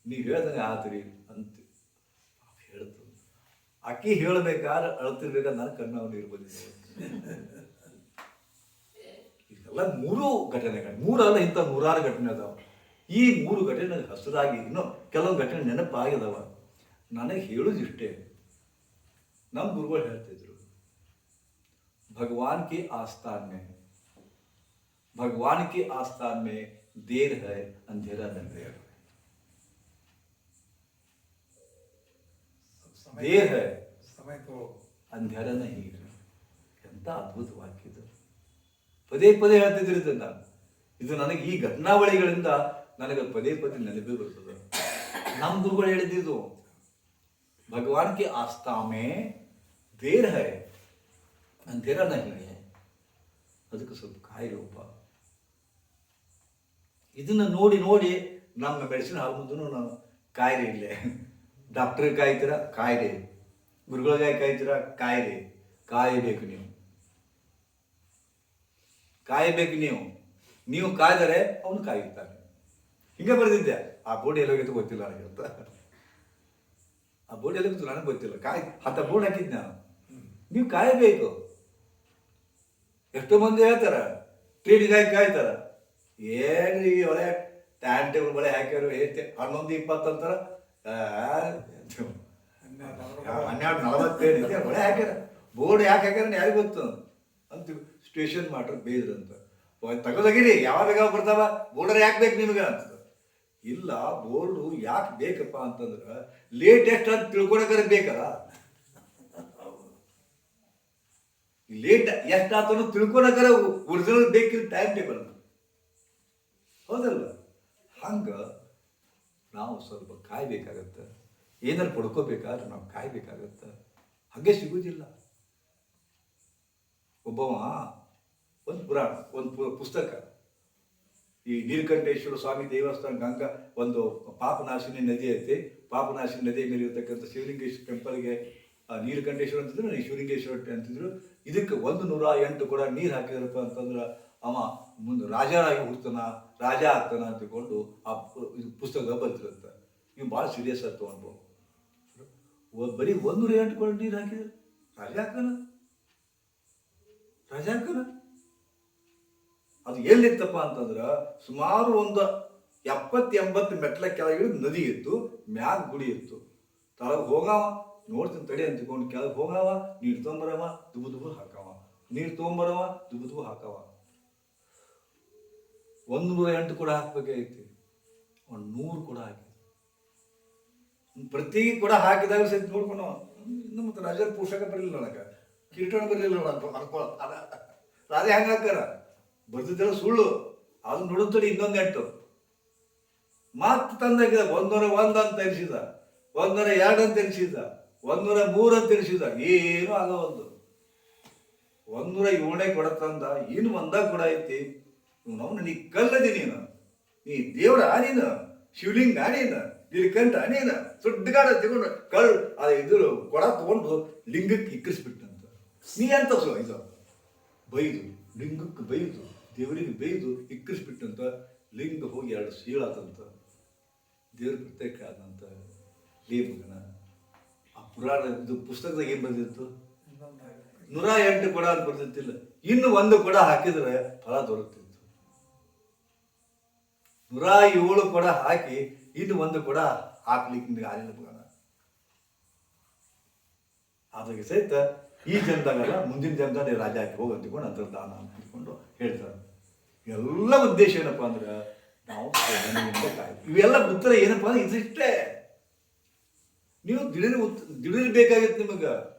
ನೀವು ಹೇಳ್ದಂಗೆ ಆತ್ರಿ ಅಂತ ಹೇಳ್ತು ಅಕ್ಕಿ ಹೇಳಬೇಕಾದ್ರೆ ಅಳ್ತಿರ್ಬೇಕಾದ್ರೆ ನನ್ನ ಕರ್ನ ನೀರು ಬಂದಿದ್ದೆ ಅಲ್ಲ ಮೂರು ಘಟನೆಗಳು ಮೂರಲ್ಲ ಇಂಥ ನೂರಾರು ಘಟನೆ ಅದಾವ. ಈ ಮೂರು ಘಟನೆ ನನಗೆ ಹಸಿರಾಗಿ ಇನ್ನೂ ಕೆಲವು ಘಟನೆ ನೆನಪಾಗಿದವ ನನಗೆ ಹೇಳೋದಿಷ್ಟೇ ನಮ್ಮ ಗುರುಗಳು ಹೇಳ್ತಿದ್ರು ಭಗವಾನ್ಕಿ ಕಿ ಭಗವಾನ್ಕಿ ಮೇ ದೇರ್ ಹೈ ಅಂಧೇರ ನಂದೇರ್ ದೇರ್ ಹೈ. ಎಂತ ಅದ್ಭುತ ಪದೇ ಪದೇ ಹೇಳ್ತಿದ್ದಿರುತ್ತೆ ನಾನು. ಇದು ನನಗೆ ಈ ಘಟನಾವಳಿಗಳಿಂದ ನನಗೆ ಪದೇ ಪದೇ ನೆನಪಿ ಬರ್ತದೆ ನಮ್ಮ ಗುರುಗಳು ಹೇಳಿದ್ದು, ಭಗವಾನ್ ಕೆ ಆಸ್ಥಾ ಮೇ ದೇರ್ ಹೈ ನಾ ಹೇಳಿ ಅದಕ್ಕೆ ಸ್ವಲ್ಪ ಕಾಯಿರೋಪ ಇದನ್ನ ನೋಡಿ ನೋಡಿ ನಮ್ಮ ಮೆಡಿಸಿನ್ ಮುಂದೂ ನಾವು ಕಾಯಿಲೆ ಇಲ್ಲೇ, ಡಾಕ್ಟ್ರಿಗೆ ಕಾಯ್ತೀರ? ಕಾಯಿಲೆ ಗುರುಗಳಿಗಾಗಿ ಕಾಯ್ತೀರ? ಕಾಯಿಲೆ ಕಾಯಬೇಕು ನೀವು. ಕಾಯಬೇಕು ನೀವು. ನೀವು ಕಾಯ್ದರೆ ಅವನು ಕಾಯುತ್ತಾನೆ. ಹಿಂಗೆ ಬರೆದಿದ್ದೆ. ಆ ಬೋರ್ಡ್ ಎಲ್ಲೋಗಿತ್ತು ಗೊತ್ತಿಲ್ಲ ನನಗೆ ಅಂತ. ಆ ಬೋರ್ಡ್ ಎಲ್ಲೋಗಿತ್ತು ನನಗೆ ಗೊತ್ತಿಲ್ಲ. ಕಾಯ್ ಹತ್ತ ಬೋರ್ಡ್ ಹಾಕಿದ್ದೆ ನಾನು. ನೀವು ಕಾಯಬೇಕು. ಎಷ್ಟೋ ಮಂದಿ ಹೇಳ್ತಾರ ಟ್ರೀಟಿಗಾಗಿ ಕಾಯ್ತಾರ. ಏನ್ರಿ ಒಳ್ಳೆ ಟೈಮ್ ಟೇಬಲ್ ಒಳ್ಳೆ ಹಾಕ್ಯಾರು ಏತೆ ಹನ್ನೊಂದು ಇಪ್ಪತ್ತು ಅಂತಾರ? ಆ, ಹನ್ನೆರಡು ನಲವತ್ತೇಳು ಬಳೆ ಹಾಕ್ಯಾರ ಬೋರ್ಡ್ ಯಾಕೆ ಹಾಕ್ಯಾರ ಯಾರಿಗೆ ಗೊತ್ತು. ಅಂತ ಸ್ಟೇಷನ್ ಮಾಡ್ರ ಬೇದ್ರಂತ ತಗೋದಾಗಿರಿ ಯಾವಾಗ ಬರ್ತಾವ? ಬೋರ್ಡರ್ ಯಾಕೆ ಬೇಕು ನಿಮ್ಗೆ ಅಂತ ಇಲ್ಲ ಬೋರ್ಡು ಯಾಕೆ ಬೇಕಪ್ಪ ಅಂತಂದ್ರೆ ಲೇಟೆಸ್ಟ್ ಅಂತ ತಿಳ್ಕೊಳಕರ ಬೇಕಲ್ಲ. ಲೇಟ್ ಎಷ್ಟಾತನೋ ತಿಳ್ಕೊಳಕರ ಒರಿಜಿನಲ್ ಬೇಕಿಲ್ಲ ಟೈಮ್ ಟೇಬಲ್ ಹೌದಲ್ಲ? ಹಂಗ ನಾವು ಸ್ವಲ್ಪ ಕಾಯ್ಬೇಕಾಗತ್ತೆ. ಏನಾರು ಪಡ್ಕೋಬೇಕಾದ್ರೆ ನಾವು ಕಾಯ್ಬೇಕಾಗತ್ತೆ. ಹಾಗೆ ಸಿಗೋದಿಲ್ಲ. ಒಬ್ಬವ ಒಂದು ಪುರಾಣ, ಒಂದು ಪುಸ್ತಕ. ಈ ನೀಲಕಂಠೇಶ್ವರ ಸ್ವಾಮಿ ದೇವಸ್ಥಾನ ಗಂಗಾ ಒಂದು ಪಾಪನಾಶಿನಿ ನದಿ ಐತಿ. ಪಾಪನಾಶಿನಿ ನದಿ ಮೇಲೆ ಇರತಕ್ಕಂಥ ಶಿವಲಿಂಗೇಶ್ವರ ಟೆಂಪಲ್ಗೆ ನೀಲಕಂಠೇಶ್ವರ ಅಂತಿದ್ರು, ಈ ಶಿವಲಿಂಗೇಶ್ವರ ಅಂತಿದ್ರು. ಇದಕ್ಕೆ ಒಂದು ನೂರ ಎಂಟು ಕೂಡ ನೀರು ಹಾಕಿದ್ರಪ್ಪ ಅಂತಂದ್ರೆ ಅವ ಮುಂದೆ ರಾಜರಾಗಿ ಹುಡ್ತಾನ ರಾಜ ಆಗ್ತಾನ ಅಂತ ತಿಳ್ಕೊಂಡು ಆ ಇದು ಪುಸ್ತಕ ಬರ್ತಿರುತ್ತೆ ನೀವು ಭಾಳ ಸೀರಿಯಸ್ ಆಗಿ ತೊಗೊಂಡು ಒ- ಬರೀ ಒಂದು ನೂರ ಎಂಟು ಕೂಡ ನೀರು ಹಾಕಿದ್ರು. ರಾಜ ಆಗ್ತಾನ? ರಾಜ ಆಗ್ತಾನ? ಅದು ಎಲ್ಲಿತ್ತಪ್ಪ ಅಂತಂದ್ರೆ ಸುಮಾರು ಒಂದು ಎಪ್ಪತ್ತು ಎಂಬತ್ತು ಮೆಟ್ಲ ಕೆಳಗೆ ನದಿ ಇತ್ತು, ಮ್ಯಾಗ ಗುಡಿ ಇತ್ತು. ತಳಗ್ ಹೋಗವ, ನೋಡ್ತೀನಿ ತಡಿ ಅಂತ ತಿಳ್ಕೊಂಡು ಕೆಳಗೆ ಹೋಗಾವ, ನೀರು ತೊಗೊಂಬರವ, ದುಬು ದುಬು ಹಾಕವ. ನೀರು ತೊಗೊಂಬರವ, ದುಬು ದುಬು ಹಾಕವ. ಒಂದು ನೂರ ಎಂಟು ಕೂಡ ಹಾಕ್ಬೇಕಾಗಿತ್ತು ಒಂದು ನೂರು ಕೂಡ ಹಾಕಿ. ಪ್ರತಿ ಕೂಡ ಹಾಕಿದಾಗ ಸಹಿತ ನೋಡ್ಕೊಂಡು, ನಮ್ಮ ರಾಜರ ಪೋಷಕ ಬರಲಿಲ್ಲ ನನಗೆ. ಕಿರೀಟ ಬರಲಿಲ್ಲ ನೋಡ ಅನ್ಕೊಳ ಅದ ರಾಧೆ ಹೆಂಗೆ ಹಾಕಾರ ಬರ್ತಿದ್ದೆಲ್ಲ ಸುಳ್ಳು. ಅದು ನುಡುತ್ತಡಿ ಇನ್ನೊಂದು ಎಂಟು ಮಾತು ತಂದಾಗಿದ ಒಂದೂರ ಒಂದು ಅಂತ ಎನಿಸಿದ ಒಂದೂರ ಎರಡು ಅಂತ ಎನಿಸಿದ ಒಂದೂರ ಮೂರು ಅಂತ ಎನಿಸಿದ ಏನೂ ಒಂದು. ಒಂದೂರ ಏಳನೇ ಕೊಡ ತಂದ. ಏನು ಒಂದ ಕೊಡ ಐತಿ. ಅವನು ನೀ ಕಲ್ಲದಿ ನೀನು. ನೀ ದೇವ್ರ ಆನೀನ, ಶಿವಲಿಂಗ ಆನೀನ, ನೀಲಕಂಠ ಆನೀನ, ಸುಡ್ಗಾಡ ತಗೊಂಡು ಕಳ್ ಅದ ಇದ್ರು ಕೊಡ ತಗೊಂಡು ಲಿಂಗಕ್ಕೆ ಇಕ್ಕಿಸ್ಬಿಟ್ಟಂತ. ನೀ ಅಂತ ಇದು? ಬೈದು, ಲಿಂಗಕ್ಕೆ ಬೈದು. ದೇವರಿಗೆ ಬೇಯ್ದು ಇಕ್ಕರಿಸ್ಬಿಟ್ಟಂತ ಲಿಂಗ ಹೋಗಿ ಎರಡು ಸೀಳಾತಂತ ದೇವ್ರ ಪ್ರತ್ಯೇಕ ಮಗನ ಆ ಪುರಾಣ ಇದು ಪುಸ್ತಕದಾಗ ಏನು ಬಂದಿತ್ತು ನೂರ ಎಂಟು ಕೊಡ ಅಂತ ಬರ್ತಿತ್ತಿಲ್ಲ ಇನ್ನು ಒಂದು ಕೊಡ ಹಾಕಿದರೆ ಫಲ ದೊರಕ್ತಿತ್ತು. ನೂರ ಏಳು ಕೊಡ ಹಾಕಿ ಇನ್ನು ಒಂದು ಕೊಡ ಹಾಕ್ಲಿಕ್ಕೆ ನಿಮಗೆ ಆಗಿಲ್ಲ ಮಗನ ಅದಕ್ಕೆ ಸಹಿತ ಈ ಜನ್ದಾಗಲ್ಲ ಮುಂದಿನ ಜನ್ದಾಗ ರಾಜ ಆಗಿ ಹೋಗಿ ಅಂತಕೊಂಡು ಅಂತರ್ದಾನ ಅಂತ ಅಂದ್ಕೊಂಡು ಹೇಳ್ತಾರೆ. ಎಲ್ಲ ಉದ್ದೇಶ ಏನಪ್ಪ ಅಂದ್ರೆ ನಾವು ಇವೆಲ್ಲ ಉತ್ತರ ಏನಪ್ಪ ಅಂದ್ರೆ ಇದಿಷ್ಟೇ. ನೀವು ದಿಢೀರ್ ಉತ್ ದಿಢೀರ್ ಬೇಕಾಗಿತ್ತು ನಿಮಗೆ.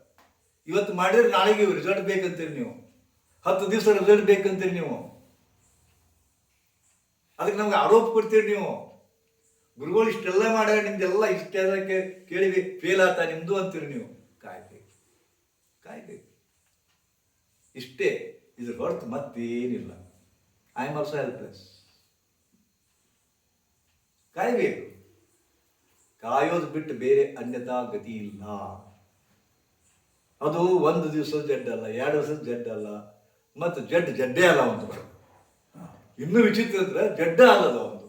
ಇವತ್ತು ಮಾಡಿದ್ರೆ ನಾಳೆಗೆ ರಿಸಲ್ಟ್ ಬೇಕಂತೀರಿ ನೀವು. ಹತ್ತು ದಿವಸ ರಿಸಲ್ಟ್ ಬೇಕಂತೀರಿ ನೀವು. ಅದಕ್ಕೆ ನಮ್ಗೆ ಆರೋಪ ಕೊಡ್ತೀರಿ ನೀವು. ಗುರುಗಳು ಇಷ್ಟೆಲ್ಲ ಮಾಡ್ಯಾರ, ನಿಮ್ದೆಲ್ಲ ಇಷ್ಟೆಲ್ಲ ಕೇಳಿ ಫೇಲ್ ಆತ ನಿಮ್ದು ಅಂತೀರಿ ನೀವು. ಕಾಯ್ಬೇಕು. ಕಾಯ್ಬೇಕು. ಇಷ್ಟೇ. ಇದ್ರ ಹೊರತು ಮತ್ತೇನಿಲ್ಲ. ಐ ಆಮ್ ಆಲ್ಸೋ ಹೆಲ್ಪ್ಲೆಸ್ ಕಾಯಬೇಕು. ಕಾಯೋದು ಬಿಟ್ಟು ಬೇರೆ ಅನ್ಯತಾ ಗತಿ ಇಲ್ಲ. ಅದು ಒಂದು ದಿವಸದ ಜಡ್ ಅಲ್ಲ, ಎರಡು ದಿವಸದ ಜಡ್ಡ ಅಲ್ಲ, ಮತ್ತು ಜಡ್ ಜಡ್ಡೇ ಅಲ್ಲ ಒಂದು. ಇನ್ನೂ ವಿಚಿತ್ರ ಅಂದ್ರೆ ಜಡ್ಡ ಅಲ್ಲದ ಒಂದು.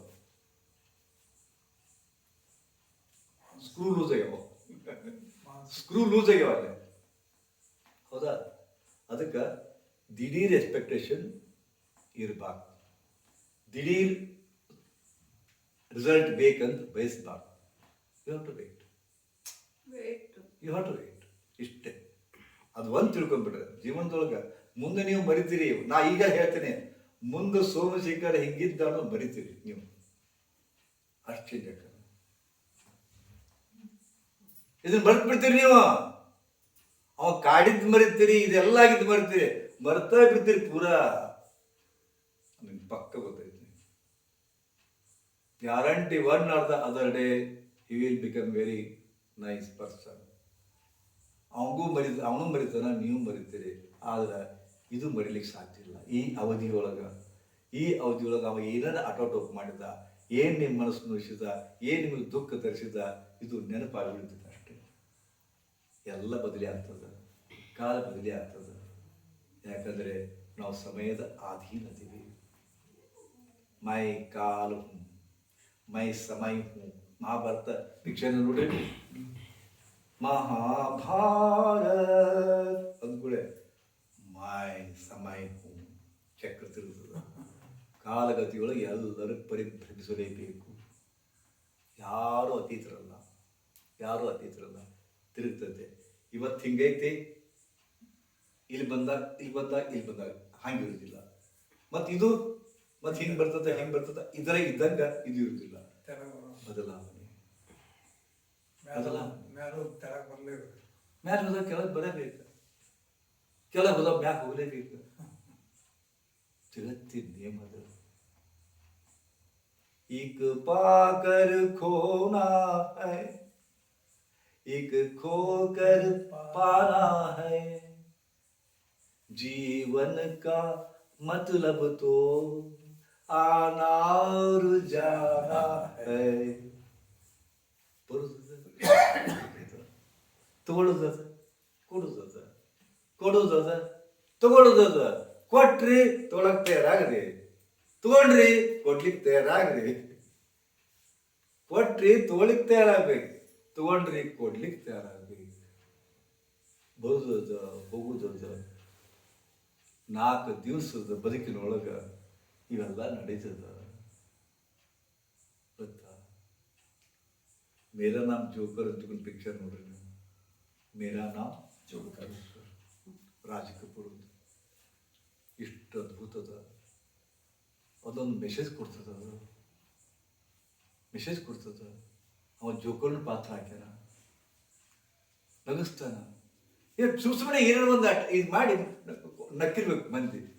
ಸ್ಕ್ರೂ ಲೂಸ್ ಆಗ್ಯಾವ ಸ್ಕ್ರೂ ಲೂಸ್ ಆಗ್ಯಾವ ಅಲ್ಲೇ ಹೌದಾ? ಅದಕ್ಕೆ ದಿಢೀರ್ ಎಕ್ಸ್ಪೆಕ್ಟೇಷನ್ ಇರಬಾರ್ದು ದಿಢೀರ್ ರಿಸಲ್ಟ್ ಬೇಕಂತ ಬಯಸಬಾರ್ದು you have to wait you have to wait ಇಷ್ಟೇ. ಅದು ಒಂದು ತಿಳ್ಕೊಂಡ್ಬಿಟ್ರೆ ಜೀವನದೊಳಗೆ ಮುಂದೆ ನೀವು ಮರಿತೀರಿ. ನಾ ಈಗ ಹೇಳ್ತೇನೆ ಮುಂದೆ ಸೋಮಶೇಖರ್ ಹಿಂಗಿದ್ದ ಅನ್ನೋದು ಮರಿತೀರಿ ನೀವು. ಅಷ್ಟೇ ಇದನ್ನ ಮರ್ತು ಬಿಡ್ತೀರಿ ನೀವು. ಅವ ಕಾಡಿದ್ ಮರಿತೀರಿ ಇದೆಲ್ಲ ಆಗಿದ್ದು ಮರಿತೀರಿ. ಮರ್ತಾ ಬಿಡ್ತೀರಿ ಪೂರಾ ನಿಮ್ಗೆ ಪಕ್ಕ ಗೊತ್ತೈತಿ guarantee one or the other day he will become very nice person ಅವನಿಗೂ ಮರಿ ಅವನು ಮರಿತಾನ, ನೀವು ಮರಿತೀರಿ. ಆದ್ರೆ ಇದು ಮರಿಲಿಕ್ಕೆ ಸಾಧ್ಯ ಇಲ್ಲ. ಈ ಅವಧಿಯೊಳಗೆ ಈ ಅವಧಿಯೊಳಗೆ ಅವ ಏನಾರ ಆಟೋಟೋಪ್ ಮಾಡಿದ, ಏನು ನಿಮ್ಮ ಮನಸ್ಸು ನೋಯಿಸಿದ ಏನು ನಿಮಗೆ ದುಃಖ ತರಿಸಿದ, ಇದು ನೆನಪಾಗಿ ಬೀಳ್ತದೆ ಅಷ್ಟೇ. ಎಲ್ಲ ಬದಲಿ ಆಗ್ತದೆ. ಕಾಲ ಬದಲಿ ಆಗ್ತದೆ. ಯಾಕಂದರೆ ನಾವು ಸಮಯದ ಅಧೀನದಿವಿ ಮೈ ಕಾಲು ಮೈ ಸಮಯ ಹೂँ ಮಹಾಭಾರತ ಪಿಕ್ಚರ್ ನೋಡ್ರಿ. ಮಹಾಭಾರತ್. ಅಂದ್ಕೂಳೆ ಮೈ ಸಮಯ ಚಕ್ರ ತಿರುಗುತ್ತದೆ ಕಾಲಗತಿಯೊಳಗೆ ಎಲ್ಲರೂ ಪರಿಭ್ರಮಿಸಲೇಬೇಕು. ಯಾರೂ ಅತೀತರಲ್ಲ ಯಾರೂ ಅತೀತರಲ್ಲ, ತಿರುಗ್ತದೆ. ಇವತ್ತು ಹಿಂಗೈತಿ, ಇಲ್ಲಿ ಬಂದಾಗ ಇಲ್ಲಿ ಬಂದಾಗ ಇಲ್ಲಿ ಬಂದಾಗ ಹಂಗಿರುವುದಿಲ್ಲ. ಮತ್ತು ಇದು ಮತ್ತು ಹಿಂಗೆ ಬರ್ತದೆ, ಹೆಂಗೆ ಬರ್ತದೆ, ಇದರ ಇದ್ದಂಗೆ ಇದು ಇರುವುದಿಲ್ಲ. ತೆಳಗ್ ಬದಲಾವಣೆ ಮ್ಯಾಲ ಮ್ಯಾಲ ತೆಳಗ್ ಬರ್ಲೇಬೇಕು ಮ್ಯಾಲೆ ಹೋದಾಗ ಕೆಳಗೆ ಬರಬೇಕು ಕೆಳಗೆ ಹೋದಾಗ ಮ್ಯಾಗ ಹೋಗಲೇಬೇಕು ಜಗತ್ತಿನ ನಿಯಮ ಅದು एक पाकर खोना है एक खोकर पाना है जीवन का मतलब तो आना और जाना है ತಗೊಳ್ಳೋದದ ಕೊಡೋದದ ಕೊಡೋದದ ತಗೊಳ್ಳೋದದ ಕೊಟ್ರಿ ತೊಗೊಳಕ್ ತಯಾರಾಗ್ರಿ ತಗೊಂಡ್ರಿ ಕೊಡ್ಲಿಕ್ಕೆ ತಯಾರಾಗ್ರಿ ಕೊಟ್ರಿ ತಗೊಳಿಕ್ ತಯಾರಾಗ್ಬೇಕು ತಗೊಂಡ್ರಿ ಕೊಡ್ಲಿಕ್ಕೆ ತಯಾರಾಗ್ಬೇಕು ಬರುದದ ಹೋಗುದದ ನಾಲ್ಕು ದಿವಸದ ಬದುಕಿನೊಳಗ ಇವೆಲ್ಲ ನಡೀತದ ಗೊತ್ತಾ? ಮೇರಾ ನಾಮ್ ಜೋಕರ್ ಅಂತ ಪಿಕ್ಚರ್ ನೋಡ್ರಿ ನೀವು. ಮೇರಾ ನಾಮ್ ಜೋಕರ್. ರಾಜ್ ಕಪೂರ್ ಇಷ್ಟು ಅದ್ಭುತದ. ಅದೊಂದು ಮೆಸೇಜ್ ಕೊಡ್ತದ ಅದು. ಮೆಸೇಜ್ ಕೊಡ್ತದ. ಅವ ಜೋಕರ್ನ ಪಾತ್ರ ಹಾಕ್ಯಾನ. ನಗಿಸ್ತಾನ. ಸುಮ್ಮನೆ ಏನೇನೋ ಒಂದು ಇದು ಮಾಡಿ ನಕ್ಕಿರ್ಬೇಕು ಮಂದಿ.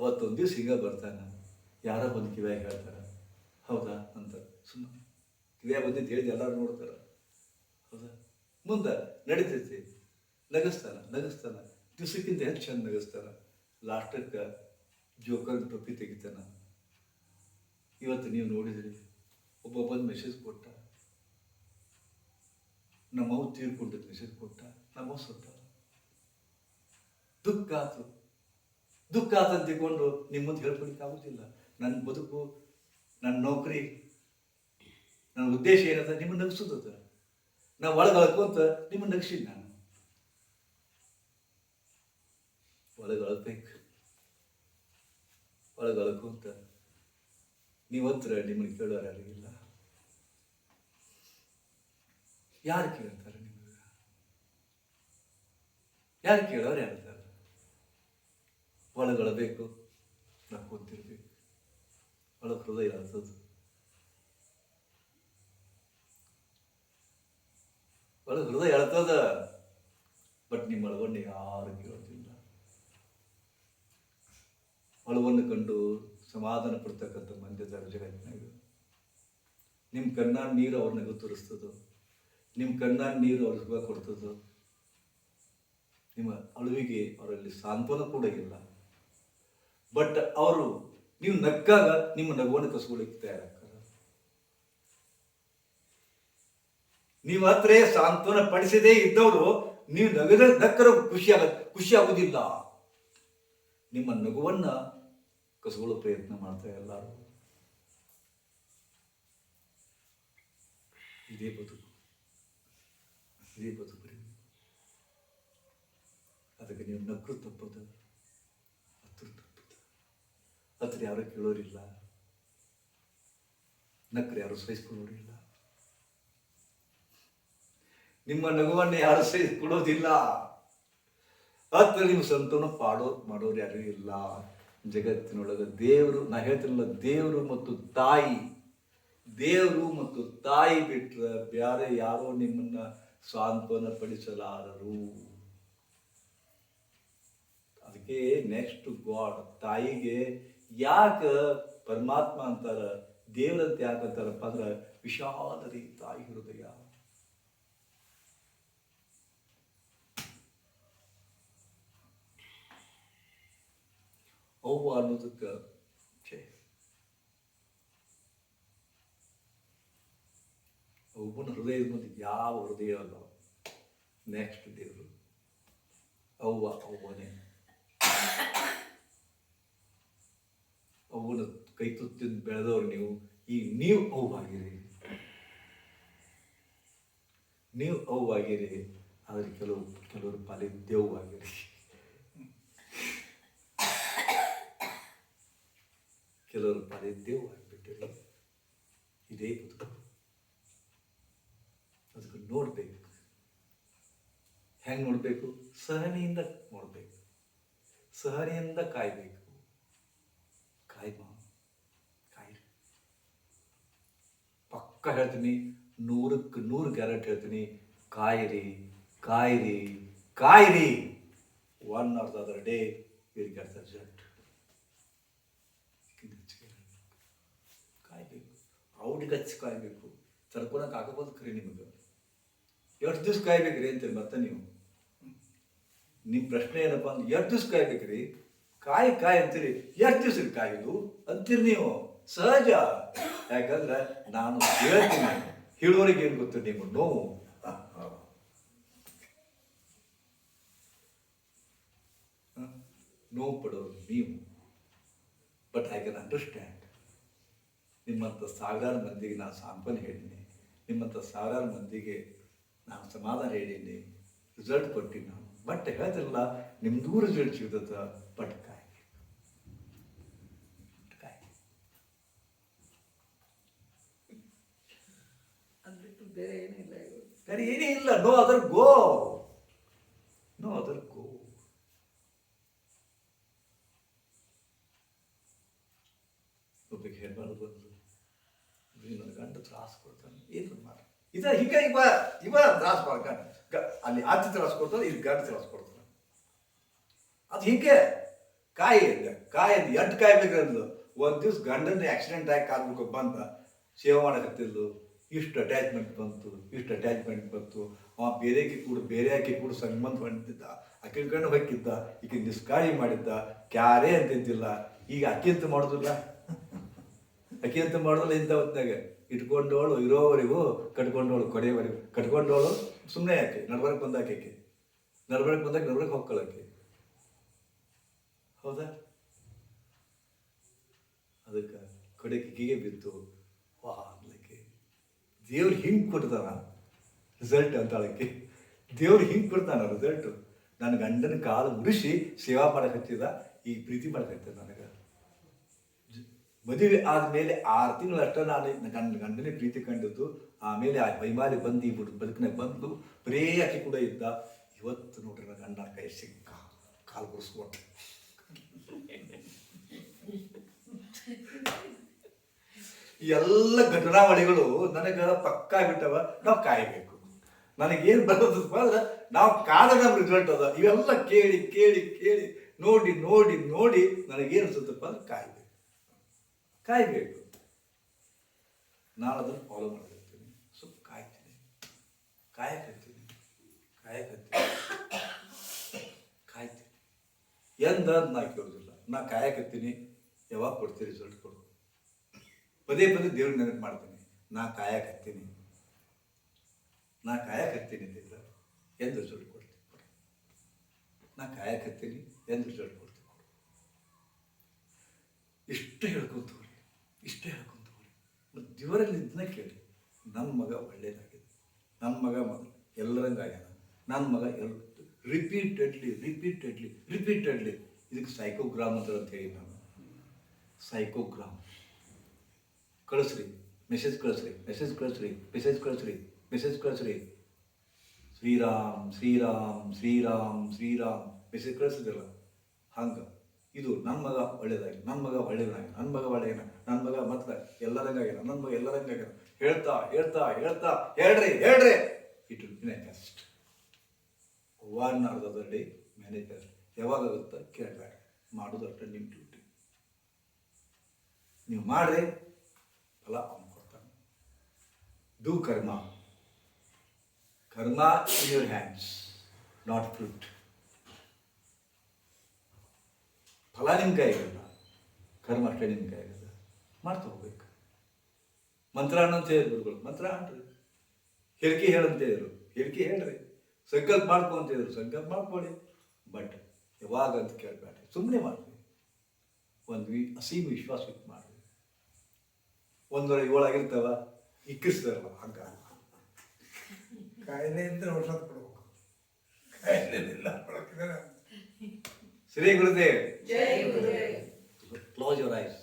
ಅವತ್ತೊಂದು ದಿವಸ ಹಿಂಗೆ ಬರ್ತಾನೆ ಯಾರೋ ಬಂದು ಕಿವ್ಯಾಗ ಹೇಳ್ತಾರೆ. ಹೌದಾ? ಅಂತ. ಸುಮ್ಮನೆ ಕಿವ್ಯಾಗ ಬಂದಿದ್ದು ಹೇಳಿದ ಎಲ್ಲರೂ ನೋಡ್ತಾರೆ. ಹೌದಾ? ಮುಂದೆ ನಡೀತೈತಿ. ನಗಸ್ತಾನ ನಗಸ್ತಾನ. ದಿವಸಕ್ಕಿಂತ ಹೆಚ್ಚು ಚಂದ ನಗಸ್ತಾನ. ಲಾಸ್ಟಕ್ಕೆ ಜೋಕರ್ ಟೊಪ್ಪಿ ತೆಗಿತಾನ. ಇವತ್ತು ನೀವು ನೋಡಿದ್ರಿ. ಒಬ್ಬ ಬಂದು ಮೆಸೇಜ್ ಕೊಟ್ಟ. ನಮ್ಮವು ತೀರ್ಕೊಂಡಿದ್ದು ಮೆಸೇಜ್ ಕೊಟ್ಟ. ನಮ್ಮ ಸುಟ್ಟ ದುಃಖ ಆತು. ದುಃಖ ತಂದಿಕೊಂಡು ಅಂತ ತಿಳ್ಕೊಂಡು ನಿಮ್ಮ ಮುಂದೆ ಹೇಳ್ಕೊಳಿಕ್ಕೆ ಆಗುದಿಲ್ಲ. ನನ್ನ ಬದುಕು ನನ್ನ ನೌಕರಿ ನನ್ನ ಉದ್ದೇಶ ಏನಂತ ನಿಮ್ಮ ನಗಿಸೋದದ ನಾ ಒಳಗೆ ಅಂತ ನಿಮ್ಮ ನಗಿಸಿದ್ ನಾನು. ಒಳಗೆ ಅಳ್ಬೇಕು ಒಳಗೆ ಅಳ್ಕೊಂತ ನೀವು ಹತ್ರ ನಿಮ್ಮನ್ನು ಕೇಳೋರು ಯಾರಿಗಿಲ್ಲ ಯಾರು ಕೇಳ್ತಾರೆ ನಿಮಗೆ? ಯಾರು ಕೇಳೋರು ಯಾರ್ತಾರೆ ನಾವು ಕೂತಿರ್ಬೇಕು ಒಳಗೆ ಹೃದಯ ಅನ್ಸೋದು ಒಳಗೆ ಹೃದಯ ಅಳ್ತದ ಬಟ್ ನಿಮ್ಮ ಒಳಗೊಂಡು ಯಾರು ಕೇಳೋದಿಲ್ಲ. ಒಳವನ್ನು ಕಂಡು ಸಮಾಧಾನ ಪಡ್ತಕ್ಕಂಥ ಮಂದಿ ಜಗತ್ತಿನಾಗ ನಿಮ್ಮ ಕಣ್ಣ ನೀರು ಅವ್ರನ್ನ ತೋರಿಸ್ತದೋ ನಿಮ್ಮ ಕಣ್ಣಾನ ನೀರು ಅವ್ರಿಗೆ ಸುಖ ಕೊಡ್ತದೋ. ನಿಮ್ಮ ಅಳುವಿಗೆ ಅವರಲ್ಲಿ ಸಾಂತ್ವನ ಕೂಡ ಇಲ್ಲ. ಬಟ್ ಅವರು, ನೀವು ನಕ್ಕಾಗ ನಿಮ್ಮ ನಗುವನ್ನು ಕಸ್ಕೊಳ್ಳಿಕ್ಕೆ ತಯಾರಾಗ್ತಾರೆ. ನೀವು ಹತ್ರ ಸಾಂತ್ವನ ಪಡಿಸದೇ ಇದ್ದವರು, ನೀವು ನಗದ ನಕ್ಕರ ಖುಷಿ ಆಗ, ಖುಷಿ ಆಗೋದಿಲ್ಲ ನಿಮ್ಮ ನಗುವನ್ನ ಕಸಕೊಳ್ಳೋ ಪ್ರಯತ್ನ ಮಾಡ್ತಾರೆ ಎಲ್ಲರೂ. ಇದೇ ಬದುಕು. ಇದೇ ಬದುಕು ಅದಕ್ಕೆ ನೀವು ಹತ್ರ ತಪ್ಪದು. ಹತ್ರ ಯಾರು ಕೇಳೋರಿಲ್ಲ. ನಕ್ಕರು ಯಾರು ಸಹಿಸ್ಕೊಳ್ಳೋರಿಲ್ಲ. ನಿಮ್ಮ ನಗುವನ್ನು ಯಾರು ಸಹಿಸ್ಕೊಳ್ಳೋದಿಲ್ಲ. ಹತ್ರ ನೀವು ಸಂತೋನ ಪಾಡೋ ಮಾಡೋರು ಯಾರು ಇಲ್ಲ. ಜಗತ್ತಿನೊಳಗೆ ದೇವರು ನಾ ಹೇಳ್ತಿರಲ್ಲ ದೇವರು ಮತ್ತು ತಾಯಿ. ದೇವರು ಮತ್ತು ತಾಯಿ ಬಿಟ್ಟರೆ ಬೇರೆ ಯಾರೋ ನಿಮ್ಮನ್ನ ಸಾಂತ್ವನ ಪಡಿಸಲಾರರು ಅದಕ್ಕೆ ನೆಕ್ಸ್ಟ್ ಗಾಡ್ ತಾಯಿಗೆ ಯಾಕೆ ಪರಮಾತ್ಮ ಅಂತಾರ, ದೇವರಂತ ಯಾಕೆ ಅಂತಾರಪ್ಪ ಅಂದ್ರೆ ವಿಶಾಲ ತಾಯಿ ಹೃದಯ. ಅವ್ವ ಅನ್ನೋದಕ್ಕೆ ಒಬ್ಬನ ಹೃದಯದ ಮುಂದೆ ಯಾವ ಹೃದಯ ಅಲ್ಲ. ನೆಕ್ಸ್ಟ್ ದೇವರು. ಅವ್ವ, ಅವ್ವನೇ. ಅವ್ವನ ಕೈ ತುತ್ತಿದ್ ಬೆಳೆದವ್ರು ನೀವು. ಈಗ ನೀವು ಅವುವಾಗಿರಿ. ನೀವು ಅವುವಾಗಿರಿ. ಆದರೆ ಕೆಲವು, ಕೆಲವರು ಪಾಲಿ ದೇವ್ವಾಗಿರಿ ಕೆಲವರು ಪಾಲಿ ದೇವ್ ಆಗಿಬಿಟ್ಟಿರಿ ಇದೇ ಬದುಕು. ಅದಕ್ಕೆ ನೋಡಬೇಕು. ಹೆಂಗೆ ನೋಡಬೇಕು? ಸಹನೆಯಿಂದ ನೋಡ್ಬೇಕು. ಸಹನೆಯಿಂದ ಕಾಯ್ಬೇಕು. ಕಾಯ್ಮ ಕಾಯಿರಿ ಪಕ್ಕ ಹೇಳ್ತೀನಿ, ನೂರಕ್ಕೆ ನೂರು ಗ್ಯಾರಂಟಿ ಹೇಳ್ತೀನಿ, ಕಾಯಿರಿ ಕಾಯಿರಿ ಕಾಯಿರಿ. One or the other day will get the result ಕಾಯ್ಬೇಕು. ಅವ್ರಿಗೆ ಹಚ್ಚಿ ಕಾಯಬೇಕು. ತರ್ಕೊಳಕ್ಕೆ ಆಗಬೋದು ಕರಿ ನಿಮಗೆ. ಎಷ್ಟು ದಿವ್ಸ ಕಾಯ್ಬೇಕ್ರಿ ಅಂತೀರಿ ಮತ್ತೆ ನೀವು? ನಿಮ್ಮ ಪ್ರಶ್ನೆ ಏನಪ್ಪ ಅಂದ್ರೆ ಎಷ್ಟು ದಿವ್ಸ ಕಾಯ್ಬೇಕ್ರಿ? ಕಾಯಿ ಕಾಯಿ ಅಂತೀರಿ, ಎಷ್ಟು ದಿವಸ ಕಾಯಿದು ಅಂತೀರಿ ನೀವು. ಸಹಜ. ಯಾಕಂದ್ರೆ ನಾನು ಹೇಳ್ತೀನಿ ಹೇಳೋರಿಗೆ ಏನು ಗೊತ್ತು ನಿಮ್ಮ ನೋವು? ನೋವು ಪಡೋರು ನೀವು. ಬಟ್ ಐ ಕ್ಯಾನ್ ಅಂಡರ್ಸ್ಟ್ಯಾಂಡ್ ನಿಮ್ಮಂಥ ಸಾವಿರಾರು ಮಂದಿಗೆ ನಾನು ಸಾಂಪಲ್ ಹೇಳಿನಿ ನಿಮ್ಮಂಥ ಸಾವಿರಾರು ಮಂದಿಗೆ ನಾನು ಸಮಾಧಾನ ಹೇಳೀನಿ ರಿಸಲ್ಟ್ ಕೊಟ್ಟಿನಿ ನಾನು. ಬಟ್ ಹೇಳ್ತಿರಲ್ಲ ನಿಮ್ಮದೂ ರಿಸಲ್ಟ್ ಸಿಗ್ತದ? ಬಟ್ ಕಾಯಿ ಕಾಯಿ ಅದು ಬಿಟ್ಟು ಬೇರೆ ಏನೂ ಇಲ್ಲ ಬೇರೆ ಏನೇ ಇಲ್ಲ. No other go no other go ಒಬ್ಬರಿಗೆ ಹೆಣ್ಮಗಳು ಬಂದು. ನನ್ನ ಗಂಡ ತ್ರಾಸ ಕೊಡ್ತಾನೆ. ಏನು ಮಾಡಿ ಇದ ಹಿಂಗ ಇವ ಇವ ತ್ರಾಸ ಅಲ್ಲಿ ಗ- ಅಲ್ಲಿ ಕೊಡ್ತಾನೆ, ಇಲ್ಲಿ ಗಂಡ ಕೊಡ್ತಾನೆ. ಅದು ಹಿಂಗೆ. ಕಾಯಿ ಕಾಯಿ ಎಂಟು ಕಾಯಿ ಬೇಕಂದ್ಲು ಒಂದು ದಿವ್ಸ ಗಂಡನ ಆಕ್ಸಿಡೆಂಟ್ ಆಗಿ ಕಾರ್ಮಿಕ ಬಂದ. ಸೇವೆ ಮಾಡಕತ್ತಿದ್ದು ಇಷ್ಟು ಅಟ್ಯಾಚ್ಮೆಂಟ್ ಬಂತು, ಇಷ್ಟು ಅಟ್ಯಾಚ್ಮೆಂಟ್ ಬಂತು. ಅವ ಬೇರೆಗೆ ಕೂಡ ಬೇರೆ ಆಕೆ ಕೂಡ ಸಂಬಂಧ ಹೊಂದಿದ್ದ ಆಕೆ ಕಣ್ಣು ಹೊಕ್ಕಿದ್ದ, ಈಕೆ ನಿಷ್ಕಾಳಿ ಮಾಡಿದ್ದ, ಕ್ಯಾರೇ ಅಂತಿದ್ದಿಲ್ಲ ಈಗ ಅಕ್ಕಿ ಅಂತ ಮಾಡೋದಿಲ್ಲ? ಅಕ್ಕಿ ಅಂತ ಮಾಡೋದಿಲ್ಲ ಇಂಥ ಹೊತ್ತಿನಾಗೆ? ಇಟ್ಕೊಂಡವಳು ಇರೋವರೆಗೂ ಕಟ್ಕೊಂಡವಳು ಕೊನೆಯವರೆಗೂ ಕಟ್ಕೊಂಡವಳು ಸುಮ್ಮನೆ ಆಕೆ ನಡ್ಬರಕ್ಕೆ ಬಂದಾಕೆ ಆಕೆ ನಡ್ಬರಕ್ಕೆ ಬಂದಾಗ ನಡ್ಬರಕ್ಕೆ ಹೊಕ್ಕೊಳಕ್ಕೆ ಹೌದಾ? ಅದಕ್ಕೆ ಕಡೆ ಕಿಗೆ ಬಿತ್ತು ದೇವ್ರು ಹಿಂಗೆ ಕೊಡ್ತಾನ ರಿಸಲ್ಟ್ ಅಂತ ಅದಕ್ಕೆ ದೇವ್ರು ಹಿಂಗೆ ಕೊಡ್ತಾನ ರಿಸಲ್ಟು ನನ್ನ ಗಂಡನ ಕಾಲು ಉರಿಸಿ ಸೇವಾ ಮಾಡಕತ್ತಿದ್ದ ಈ ಪ್ರೀತಿ ಮಾಡಕತ್ತಿದ ನನಗೆ. ಜ- ಮದುವೆ ಆದಮೇಲೆ ಆರು ತಿಂಗಳಷ್ಟೇ ನಾನು ನನ್ನ ಗಂಡನೇ ಪ್ರೀತಿ ಕಂಡಿದ್ದು. ಆಮೇಲೆ ಆ ಬೈಮಾಲಿ ಬಂದು ಈ ಬಿಡು, ಬದುಕನೆ ಬಂದು ಪ್ರೇ ಆಕೆ ಕೂಡ ಇದ್ದ. ಇವತ್ತು ನೋಡ್ರಿ ನನ್ನ ಗಂಡ ಕೈ ಸಿಕ್ಕ, ಕಾಲು ಗುಡಿಸ್ಕೊಟ್ಟು ಈ ಎಲ್ಲ ಘಟನಾವಳಿಗಳು ನನಗೆ ಪಕ್ಕಾ ಬಿಟ್ಟವ, ನಾವು ಕಾಯಬೇಕು. ನನಗೇನು ಬರೋದು ಅಂದ್ರೆ ನಾವು ಕಾದ ನಮ್ಮ ರಿಸಲ್ಟ್ ಅದ, ಇವೆಲ್ಲ ಕೇಳಿ ಕೇಳಿ ಕೇಳಿ, ನೋಡಿ ನೋಡಿ ನೋಡಿ ನನಗೇನು ಅನ್ಸುತ್ತಪ್ಪ ಅಂದ್ರೆ ಕಾಯಬೇಕು. ಕಾಯಬೇಕು. ನಾನು ಅದನ್ನು ಫಾಲೋ ಮಾಡ್ತಿರ್ತೀನಿ. ಸ್ವಲ್ಪ ಕಾಯ್ತೀನಿ. ಕಾಯಕತ್ತೀನಿ. ಕಾಯಕತ್ತೀನಿ. ಕಾಯ್ತೀನಿ. ಎಂದ ನಾ ಕೇಳೋದಿಲ್ಲ. ನಾ ಕಾಯಕತ್ತೀನಿ. ಯಾವಾಗ ಕೊಡ್ತೀನಿ ರಿಸಲ್ಟ್ ಕೊಡು. ಪದೇ ಪದೇ ದೇವ್ರ ನೆನಪು ಮಾಡ್ತೀನಿ. ನಾ ಕಾಯಕತ್ತೀನಿ. ನಾ ಕಾಯಕತ್ತೀನಿ ದೇವ್ರ ಎಂದು ಕೊಡ್ತೀನಿ ಕೊಡು. ನಾ ಕಾಯಕತ್ತೀನಿ ಎಂದು ಕೊಡ್ತೀನಿ ಇಷ್ಟ ಹೇಳ್ಕೊಂತ ಹೋಗ್ರಿ ಇಷ್ಟು ಹೇಳ್ಕೊಂತ ಹೋಗ್ರಿ ಮತ್ತು ದೇವರಲ್ಲಿ ಇದನ್ನ ಕೇಳಿ ನನ್ನ ಮಗ ಒಳ್ಳೇದಾಗಿದೆ. ನನ್ನ ಮಗ ಮೊದಲು ಎಲ್ಲರಂಗಾಗ್ಯಾನ ನನ್ನ ಮಗ ಎಲ್ ರಿಪೀಟೆಡ್ಲಿ ರಿಪೀಟೆಡ್ಲಿ ರಿಪೀಟೆಡ್ಲಿ ಇದಕ್ಕೆ ಸೈಕೋಗ್ರಾಮ್ ಅಂತ ಹೇಳಿ ನಾನು ಸೈಕೋಗ್ರಾಮ್ ಕಳಿಸ್ರಿ. ಮೆಸೇಜ್ ಕಳಿಸ್ರಿ. ಮೆಸೇಜ್ ಕಳಿಸ್ರಿ. ಮೆಸೇಜ್ ಕಳಿಸ್ರಿ. ಮೆಸೇಜ್ ಕಳಿಸ್ರಿ. ಶ್ರೀರಾಮ್ ಶ್ರೀರಾಮ್ ಶ್ರೀರಾಮ್ ಶ್ರೀರಾಮ್. ಮೆಸೇಜ್ ಕಳಿಸಿದ್ರಲ್ಲ? ಹಂಗೆ. ಇದು ನನ್ನ ಮಗ ಒಳ್ಳೇದಾಗಿ ನನ್ನ ಮಗ ಒಳ್ಳೇದಾಗಿ ನನ್ನ ಮಗ ಒಳ್ಳೆಯನ ನನ್ನ ಮಗ ಮತ್ತೆ ಎಲ್ಲರಂಗಾಗ್ಯಾನ ನನ್ನ ಮಗ ಎಲ್ಲರಂಗಾಗ್ಯಾನ ಹೇಳ್ತಾ ಹೇಳ್ತಾ ಹೇಳ್ತಾ, ಹೇಳ್ರಿ ಹೇಳ್ರಿ. It will best one or the day manager ಯಾವಾಗ ಆಗುತ್ತಾ ಕೇಳಬೇಡ ಮಾಡೋದು ನಿಮ್ಮ ಡ್ಯೂಟಿ ನೀವು ಮಾಡ್ರಿ. ಫಲ ಅವನು ಕೊಡ್ತಾನೆ. Do karma karma in your hands not fruit ಫಲ ನಿಮ್ಮ ಕೈಗಲ್ಲ. ಕರ್ಮ ಅಷ್ಟೇ ನಿಮ್ಮ ಕೈಗಲ್ಲ. ಮಾಡ್ತಾ ಹೋಗ್ಬೇಕು. ಮಂತ್ರ ಅನ್ನಂತ ಗುರುಗಳು. ಮಂತ್ರ ಅನ್ರಿ ಹೇಳಿಕೆ ಹೇಳಂತ ಹೇಳಿದ್ರು ಹೇಳಿಕೆ ಹೇಳ್ರಿ. ಸಂಕಲ್ಪ ಮಾಡ್ಕೊ ಅಂತ ಹೇಳಿದ್ರು ಸಂಕಲ್ಪ ಮಾಡ್ಕೊಳ್ಳಿ. ಬಟ್ ಯಾವಾಗ ಅಂತ ಕೇಳಬೇಡ್ರಿ. ಸುಮ್ಮನೆ ಮಾಡ್ರಿ. ಒಂದು ಅಸೀಮ ವಿಶ್ವಾಸ ಇಟ್ಟು ಮಾಡ್ರಿ ಒಂದೊಳಗೆ ಏಳಾಗಿರ್ತಾವ ಇಕ್ಕಿಸ್ತಾರಲ್ಲ ಹಂಗ. ಕಾಯಿಲೆ ಇದ್ರೆ ಔಷಧ ಕೊಡ್ಬೇಕು. ಕಾಯಿಲೆ ಇಲ್ಲ ಕೊಡಕ್ಕಿದ್ರೆ Shri Gurudev. Close your eyes